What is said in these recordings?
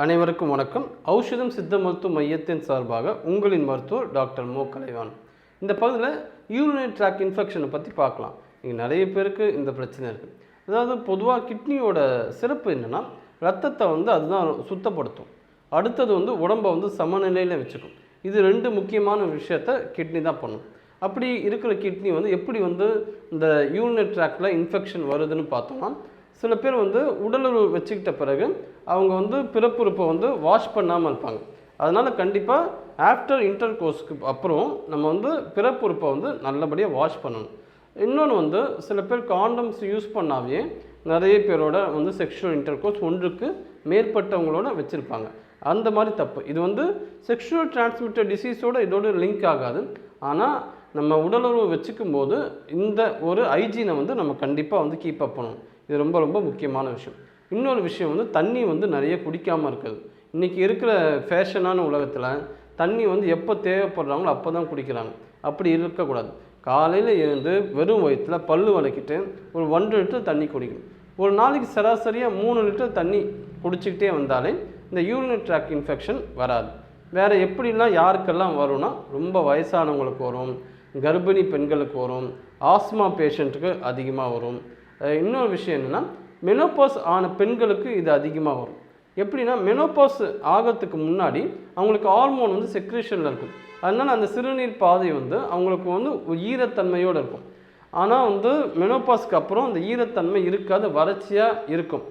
அனைவருக்கும் வணக்கம். ஔஷதம் சித்த மருத்துவ மையத்தின் சார்பாக உங்களின் மருத்துவர் டாக்டர் மோ. கலைவான் இந்த பகுதியில் யூரினரி ட்ராக் இன்ஃபெக்ஷனை பற்றி பார்க்கலாம். இங்கே நிறைய பேருக்கு இந்த பிரச்சனை இருக்குது அதாவது பொதுவாக கிட்னியோட சிறப்பு என்னென்னா ரத்தத்தை வந்து அதுதான் சுத்தப்படுத்தும். அடுத்தது வந்து உடம்பை வந்து சமநிலையில் வச்சுக்கும். இது ரெண்டு முக்கியமான விஷயத்த கிட்னி தான் பண்ணும். அப்படி இருக்கிற கிட்னி வந்து எப்படி வந்து இந்த யூரினரி ட்ராக்டில் இன்ஃபெக்ஷன் வருதுன்னு பார்த்தோம்னா சில பேர் வந்து உடலுறவு வச்சுக்கிட்ட பிறகு அவங்க வந்து பிறப்புறுப்பை வந்து வாஷ் பண்ணாமல் இருப்பாங்க. அதனால் கண்டிப்பாக ஆஃப்டர் இன்டர் கோர்ஸ்க்கு அப்புறம் நம்ம வந்து பிறப்புறுப்பை வந்து நல்லபடியாக வாஷ் பண்ணணும். இன்னொன்று வந்து சில பேர் காண்டம்ஸ் யூஸ் பண்ணாவே நிறைய பேரோட வந்து செக்ஷுவல் இன்டர் கோர்ஸ் ஒன்றுக்கு மேற்பட்டவங்களோட வச்சுருப்பாங்க. அந்த மாதிரி தப்பு. இது வந்து செக்ஷுவல் டிரான்ஸ்மிட்டட் டிசீஸோட இதோட லிங்க் ஆகாது. ஆனால் நம்ம உடலுறவு வச்சுக்கும் போது இந்த ஒரு ஹைஜீனை வந்து நம்ம கண்டிப்பாக வந்து கீப் அப் பண்ணணும். இது ரொம்ப ரொம்ப முக்கியமான விஷயம். இன்னொரு விஷயம் வந்து தண்ணி வந்து நிறைய குடிக்காமல் இருக்குது இன்றைக்கி இருக்கிற ஃபேஷனான உலகத்தில் தண்ணி வந்து எப்போ தேவைப்படுறாங்களோ அப்போ தான் குடிக்கிறாங்க. அப்படி இருக்கக்கூடாது. காலையில் எழுந்து வெறும் வயிற்றில் பல்லு வளைக்கிட்டு ஒரு ஒன்றரை லிட்டர் தண்ணி குடிக்கணும். ஒரு நாளைக்கு சராசரியாக மூணு லிட்டர் தண்ணி குடிச்சிக்கிட்டே வந்தாலே இந்த யூரினரி ட்ராக் இன்ஃபெக்ஷன் வராது. வேறு எப்படிலாம் யாருக்கெல்லாம் வரும்னா ரொம்ப வயசானவங்களுக்கு வரும். கர்ப்பிணி பெண்களுக்கு வரும். ஆஸ்மா பேஷண்ட்டுக்கு அதிகமாக வரும். இன்னொரு விஷயம் என்னென்னா மெனோபாஸ் ஆன பெண்களுக்கு இது அதிகமாக வரும். எப்படின்னா மெனோபாஸ் ஆகிறதுக்கு முன்னாடி அவங்களுக்கு ஹார்மோன் வந்து செக்ரேஷனில் இருக்கும். அதனால் அந்த சிறுநீர் பாதை வந்து அவங்களுக்கு வந்து ஈரத்தன்மையோடு இருக்கும். ஆனால் வந்து மெனோபாஸ்க்கு அப்புறம் அந்த ஈரத்தன்மை இருக்காது வறட்சியாக இருக்கும்.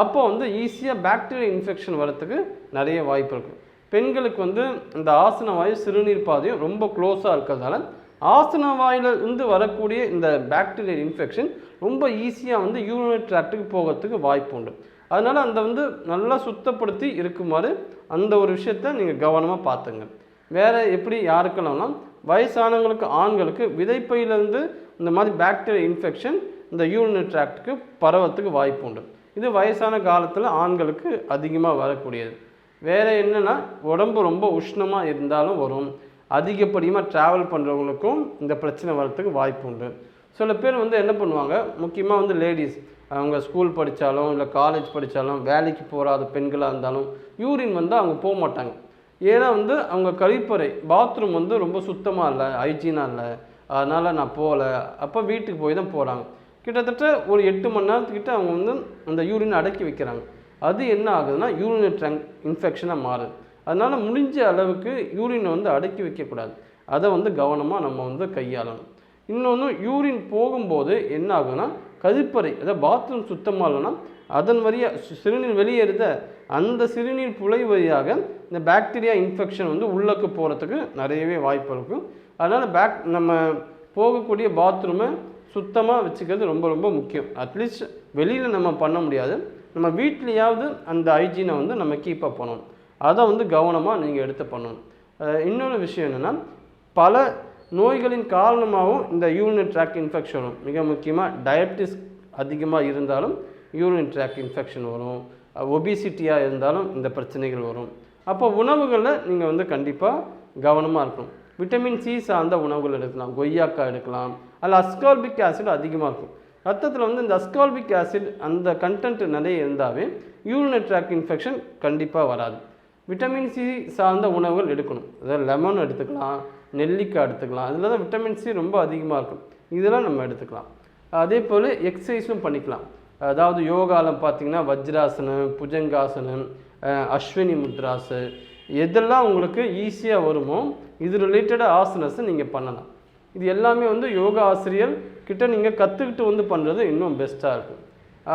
அப்போ வந்து ஈஸியாக பாக்டீரியா இன்ஃபெக்ஷன் வரத்துக்கு நிறைய வாய்ப்பு இருக்கும். பெண்களுக்கு வந்து இந்த ஆசன வாயு சிறுநீர் பாதையும் ரொம்ப க்ளோஸாக இருக்கிறதால ஆசன வாயிலிருந்து வரக்கூடிய இந்த பாக்டீரியல் இன்ஃபெக்ஷன் ரொம்ப ஈஸியாக வந்து யூரினரி ட்ராக்ட்டுக்கு போகிறதுக்கு வாய்ப்பு உண்டு. அதனால் அந்த வந்து நல்லா சுத்தப்படுத்தி இருக்குமாறு அந்த ஒரு விஷயத்த நீங்கள் கவனமாக பார்த்துங்க வேறு எப்படி யாருக்கெல்லாம்னா வயசானவங்களுக்கு ஆண்களுக்கு விதைப்பையிலேருந்து இந்த மாதிரி பாக்டீரியல் இன்ஃபெக்ஷன் இந்த யூரினரி ட்ராக்ட்டுக்கு பரவத்துக்கு வாய்ப்பு உண்டு. இது வயசான காலத்தில் ஆண்களுக்கு அதிகமாக வரக்கூடியது. வேறு என்னென்னா உடம்பு ரொம்ப உஷ்ணமாக இருந்தாலும் வரும். அதிகப்படியமாக ட்ராவல் பண்ணுறவங்களுக்கும் இந்த பிரச்சனை வர்றதுக்கு வாய்ப்பு உண்டு. சில பேர் வந்து என்ன பண்ணுவாங்க முக்கியமாக வந்து லேடிஸ் அவங்க ஸ்கூல் படித்தாலும் இல்லை காலேஜ் படித்தாலும் வேலைக்கு போகாத பெண்களாக இருந்தாலும் யூரின் வந்து அவங்க போக மாட்டாங்க ஏன்னா வந்து அவங்க கழிப்பறை பாத்ரூம் வந்து ரொம்ப சுத்தமாக இல்லை ஹைஜீனாக இல்லை. அதனால் நான் போகல. அப்போ வீட்டுக்கு போய் தான் போகிறாங்க கிட்டத்தட்ட ஒரு எட்டு மணி நேரத்துக்கிட்ட அவங்க வந்து அந்த யூரின் அடக்கி வைக்கிறாங்க. அது என்ன ஆகுதுன்னா யூரின் ட்ரங்க் இன்ஃபெக்ஷனாக மாறுது. அதனால் முடிஞ்ச அளவுக்கு யூரினை வந்து அடக்கி வைக்கக்கூடாது. அதை வந்து கவனமாக நம்ம வந்து கையாளணும். இன்னொன்று யூரின் போகும்போது என்ன ஆகும்னா கழிப்பறை அதாவது பாத்ரூம் சுத்தமாக இல்லைன்னா அதன் வழியாக சு- சிறுநீர் வெளியேறுத அந்த சிறுநீர் புழை வழியாக இந்த பாக்டீரியா இன்ஃபெக்ஷன் வந்து உள்ளக்கு போகிறதுக்கு நிறையவே வாய்ப்பு இருக்கும் அதனால் பேக் நம்ம போகக்கூடிய பாத்ரூமை சுத்தமாக வச்சுக்கிறது ரொம்ப ரொம்ப முக்கியம். அட்லீஸ்ட் வெளியில் நம்ம பண்ண முடியாது. நம்ம வீட்லேயாவது அந்த ஹைஜீனை வந்து நம்ம கீப்பப் பண்ணணும். அதை வந்து கவனமாக நீங்கள் எடுத்து பண்ணணும். இன்னொரு விஷயம் என்னென்னா பல நோய்களின் காரணமாகவும் இந்த யூரின் ட்ராக் இன்ஃபெக்ஷன் வரும். மிக முக்கியமாக டயபிட்டிஸ் அதிகமாக இருந்தாலும் யூரின் ட்ராக் இன்ஃபெக்ஷன் வரும். ஒபிசிட்டியாக இருந்தாலும் இந்த பிரச்சனைகள் வரும். அப்போ உணவுகளில் நீங்கள் வந்து கண்டிப்பாக கவனமாக இருக்கணும். விட்டமின் சி சார்ந்த உணவுகள் எடுக்கலாம். கொய்யாக்காய் எடுக்கலாம். அதில் அஸ்கார்பிக் ஆசிட் அதிகமாக இருக்கும். ரத்தத்தில் வந்து இந்த அஸ்கார்பிக் ஆசிட் அந்த கண்டென்ட் நிறைய இருந்தாவே யூரினரி ட்ராக் இன்ஃபெக்ஷன் கண்டிப்பாக வராது. விட்டமின் சி சார்ந்த உணவுகள் எடுக்கணும். அதாவது லெமன் எடுத்துக்கலாம் நெல்லிக்காய் எடுத்துக்கலாம். அதில் தான் விட்டமின் சி ரொம்ப அதிகமாக இருக்கும். இதெல்லாம் நம்ம எடுத்துக்கலாம். அதே போல் எக்ஸசைஸும் பண்ணிக்கலாம். அதாவது யோகாலம் பார்த்திங்கன்னா வஜ்ராசனம் புஜங்காசனம் அஸ்வினி முத்ராசு எதெல்லாம் உங்களுக்கு ஈஸியாக வருமோ இது ரிலேட்டடாக ஆசனஸை நீங்கள் பண்ணலாம். இது எல்லாமே வந்து யோகா ஆசிரியர் கிட்ட நீங்கள் கற்றுக்கிட்டு வந்து பண்ணுறது இன்னும் பெஸ்ட்டாக இருக்கும்.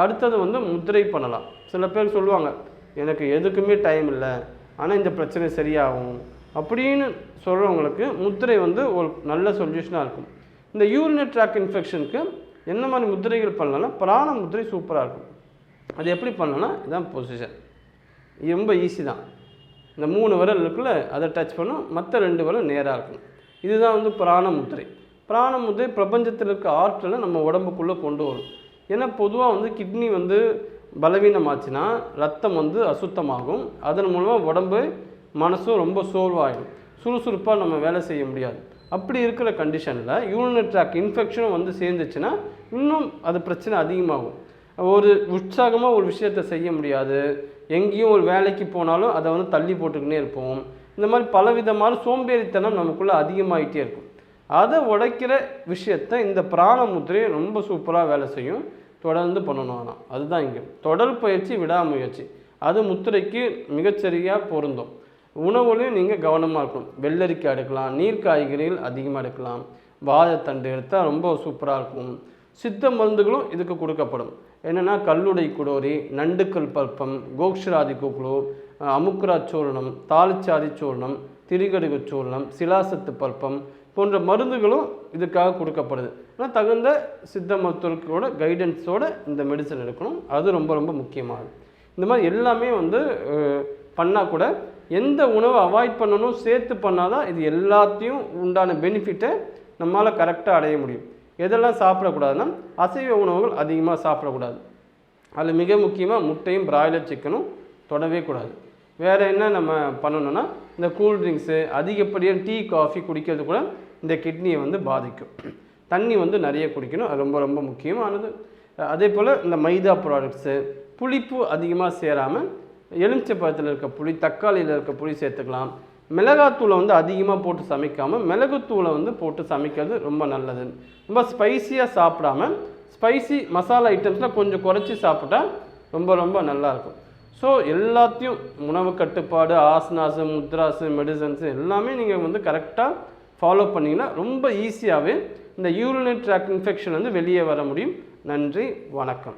அடுத்தது வந்து முத்திரை பண்ணலாம். சில பேர் சொல்லுவாங்க எனக்கு எதுக்குமே டைம் இல்லை ஆனால் இந்த பிரச்சனை சரியாகும் அப்படின்னு சொல்கிறவங்களுக்கு முத்திரை வந்து ஒரு நல்ல சொல்யூஷனாக இருக்கும். இந்த யூரினரி ட்ராக் இன்ஃபெக்ஷனுக்கு என்ன மாதிரி முத்திரைகள் பண்ணலாம்னா பிராண முத்திரை சூப்பராக இருக்கும். அது எப்படி பண்ணலாம்னா இதுதான் பொசிஷன் ரொம்ப ஈஸி தான். இந்த மூணு விரல் இருக்குல்ல அதை டச் பண்ணும். மற்ற ரெண்டு விரல் நேராக இருக்கும். இதுதான் வந்து பிராண முத்திரை. பிராண முத்திரை பிரபஞ்சத்தில் இருக்க ஆற்றலை நம்ம உடம்புக்குள்ளே கொண்டு வரும். ஏன்னா பொதுவாக வந்து கிட்னி வந்து பலவீனமாச்சுன்னா ரத்தம் வந்து அசுத்தமாகும். அதன் மூலமாக உடம்பு மனசும் ரொம்ப சோர்வாயிடும். சுறுசுறுப்பாக நம்ம வேலை செய்ய முடியாது. அப்படி இருக்கிற கண்டிஷனில் யூரினரி ட்ராக் இன்ஃபெக்ஷனும் வந்து சேர்ந்துச்சுன்னா இன்னும் அது பிரச்சனை அதிகமாகும். ஒரு உற்சாகமாக ஒரு விஷயத்தை செய்ய முடியாது. எங்கேயும் ஒரு வேலைக்கு போனாலும் அதை வந்து தள்ளி போட்டுக்கினே இருப்போம். இந்த மாதிரி பலவிதமான சோம்பேறித்தனம் நமக்குள்ளே அதிகமாகிட்டே இருக்கும். அதை உடைக்கிற விஷயத்த இந்த பிராண ரொம்ப சூப்பராக வேலை செய்யும். தொடர்ந்து பண்ணணும் ஆனால் அதுதான் இங்கே. தொடர் பயிற்சி விடாமுயற்சி. அது முத்திரைக்கு மிகச்சரியாக பொருந்தும். உணவுலையும் நீங்கள் கவனமாக இருக்கணும். வெள்ளரிக்காய் எடுக்கலாம் நீர் காய்கறிகள் அதிகமாக எடுக்கலாம். வாழைத்தண்டு எடுத்தால் ரொம்ப சூப்பராக இருக்கும். சித்த மருந்துகளும் இதுக்கு கொடுக்கப்படும். என்னென்னா கல்லுடை குடோரி நண்டுக்கல் பல்பம் கோக்ஷராதி குக்லு அமுக்குரா சூர்ணம் தாளிச்சாதி சூர்ணம் திரிகடுகு சூர்ணம் சிலாசத்து பல்பம் போன்ற மருந்துகளும் இதுக்காக கொடுக்கப்படுது. ஆனால் தகுந்த சித்த மருத்துவர்களோட கைடன்ஸோட இந்த மெடிசன் எடுக்கணும். அது ரொம்ப ரொம்ப முக்கியமாகுது இந்த மாதிரி எல்லாமே வந்து பண்ணால் கூட எந்த உணவை அவாய்ட் பண்ணணும் சேர்த்து பண்ணால் தான் இது எல்லாத்தையும் உண்டான பெனிஃபிட்டை நம்மளால் கரெக்டாக அடைய முடியும். எதெல்லாம் சாப்பிடக்கூடாதுன்னா அசைவ உணவுகள் அதிகமாக சாப்பிடக்கூடாது. அதில் மிக முக்கியமாக முட்டையும் பிராய்லர் சிக்கனும் தொடவே கூடாது. வேறு என்ன நம்ம பண்ணணும்னா இந்த கூல் ட்ரிங்க்ஸு அதிகப்படியாக டீ காஃபி குடிக்கிறது கூட இந்த கிட்னியை வந்து பாதிக்கும். தண்ணி வந்து நிறைய குடிக்கணும் அது ரொம்ப ரொம்ப முக்கியமானது. அதே போல் இந்த மைதா ப்ராடக்ட்ஸு புளிப்பு அதிகமாக சேராமல் எலுமிச்சை பழத்தில் இருக்க புளி தக்காளியில் இருக்க புளி சேர்த்துக்கலாம். மிளகாத்தூளை வந்து அதிகமாக போட்டு சமைக்காமல் மிளகுத்தூளை வந்து போட்டு சமைக்கிறது ரொம்ப நல்லது. ரொம்ப ஸ்பைசியாக சாப்பிடாம ஸ்பைசி மசாலா ஐட்டம்ஸில் கொஞ்சம் குறைச்சி சாப்பிட்டா ரொம்ப ரொம்ப நல்லாயிருக்கும் ஸோ எல்லாத்தையும் உணவு கட்டுப்பாடு ஆசனாசு முத்ராசு மெடிசன்ஸு எல்லாமே நீங்கள் வந்து கரெக்டாக ஃபாலோ பண்ணிங்கன்னா ரொம்ப ஈஸியாகவே இந்த யூரினரி ட்ராக் இன்ஃபெக்ஷன் வந்து வெளியே வர முடியும். நன்றி வணக்கம்.